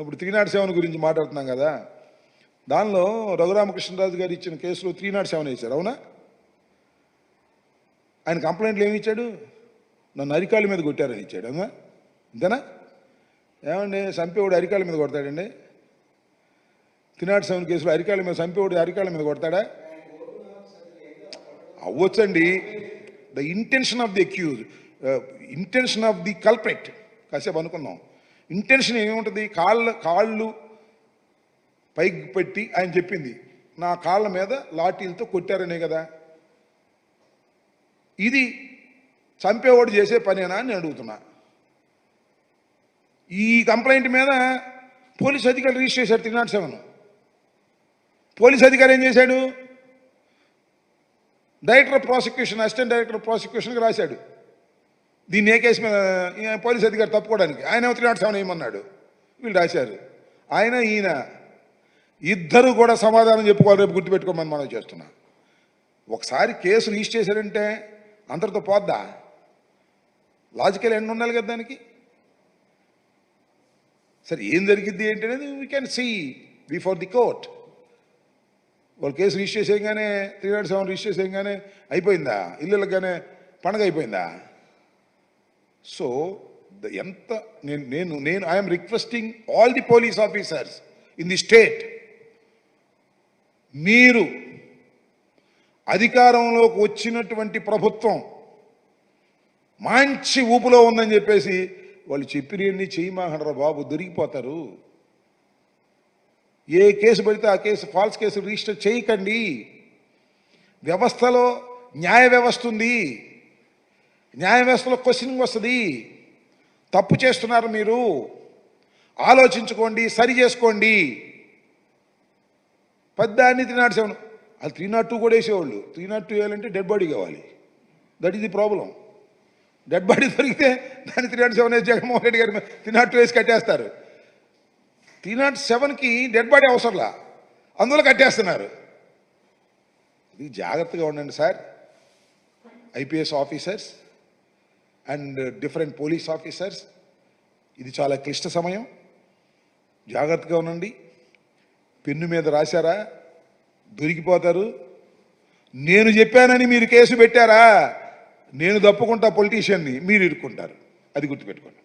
ఇప్పుడు three not seven గురించి మాట్లాడుతున్నాం కదా. దానిలో రఘురామకృష్ణరాజు గారు ఇచ్చిన కేసులో త్రీ నాట్ సెవెన్ వేశారు అవునా? ఆయన కంప్లైంట్లు ఏమి ఇచ్చాడు? నన్ను అరికాళ్ళ మీద కొట్టారని ఇచ్చాడు అవునా? ఇంతేనా? ఏమండి సంపేవుడు అరికాళ్ళ మీద కొడతాడండి? త్రీ నాట్ సెవెన్ కేసులో అరికాళ్ళ మీద సంపేవుడు అరికాళ్ళ మీద కొడతాడా? అవ్వచ్చండి. The intention of the accuse intention of the culprit కాసేపు అనుకున్నాం ఇంటెన్షన్ ఏముంటుంది? కాళ్ళ కాళ్ళు పైకి పెట్టి ఆయన చెప్పింది నా కాళ్ళ మీద లాఠీలతో కొట్టారనే కదా. ఇది చంపేవాడు చేసే పనేనా అని నేను అడుగుతున్నా. ఈ కంప్లైంట్ మీద పోలీస్ అధికారులు రిజిస్టర్ చేశారు త్రీ నాట్ సెవెన్. పోలీస్ అధికారి ఏం చేశాడు? Director of prosecution assistant director of ప్రాసిక్యూషన్కి రాశాడు. దీన్ని ఏ కేసు మీద పోలీస్ అధికారి తప్పుకోవడానికి? ఆయన త్రీ నాట్ సెవెన్ వేయమన్నాడు వీళ్ళు రాశారు. ఆయన ఈయన ఇద్దరు కూడా సమాధానం చెప్పుకోవాలి రేపు గుర్తుపెట్టుకోమని మనం చేస్తున్నా. ఒకసారి కేసు రిజిస్టర్ చేశారంటే అందరితో పోద్దా? లాజికల్ ఎండ్ ఉండాలి కదా దానికి? సరే ఏం జరిగింది ఏంటి అనేది we can see before the court వాళ్ళు కేసు రిజిస్టర్ చేయగానే త్రీ నాట్ సెవెన్ రిజిస్టర్ చేయగానే అయిపోయిందా? ఇల్లులగానే పండగ అయిపోయిందా సో ద- ఎంత నేను నేను నేను I'm requesting all the police officers in the state మీరు అధికారంలోకి వచ్చినటువంటి ప్రభుత్వం మంచి ఊపులో ఉందని చెప్పేసి వాళ్ళు చెప్పినవన్నీ చేయమాకండ్రా బాబు దొరికిపోతారు. ఏ కేసు పడితే ఆ కేసు ఫాల్స్ కేసు రిజిస్టర్ చేయకండి. వ్యవస్థలో న్యాయ వ్యవస్థ ఉంది. న్యాయ వ్యవస్థలో క్వశ్చనింగ్ వస్తుంది. తప్పు చేస్తున్నారు మీరు. ఆలోచించుకోండి సరి చేసుకోండి. పెద్దాన్ని త్రీ నాట్ సెవెన్ అది త్రీ నాట్ టూ కూడా వేసేవాళ్ళు. త్రీ నాట్ టూ వేయాలంటే డెడ్ బాడీ కావాలి. That is the problem dead body దొరికితే దాన్ని త్రీ నాట్ సెవెన్ వేసి జగన్మోహన్ రెడ్డి గారి త్రీ నాట్ టూ వేసి కట్టేస్తారు. త్రీ నాట్ సెవెన్కి డెడ్ బాడీ అవసరంలా? అందులో కట్టేస్తున్నారు. ఇది జాగ్రత్తగా ఉండండి sir. IPS officers and different police officers ఇది చాలా క్లిష్ట సమయం. జాగ్రత్తగా ఉండండి. పెన్ను మీద రాశారా? దొరికిపోతారు. నేను చెప్పానని మీరు కేసు పెట్టారా? నేను తప్పుకుంటా పొలిటీషియన్ని మీరు ఇరుక్కుంటారు. అది గుర్తుపెట్టుకోండి.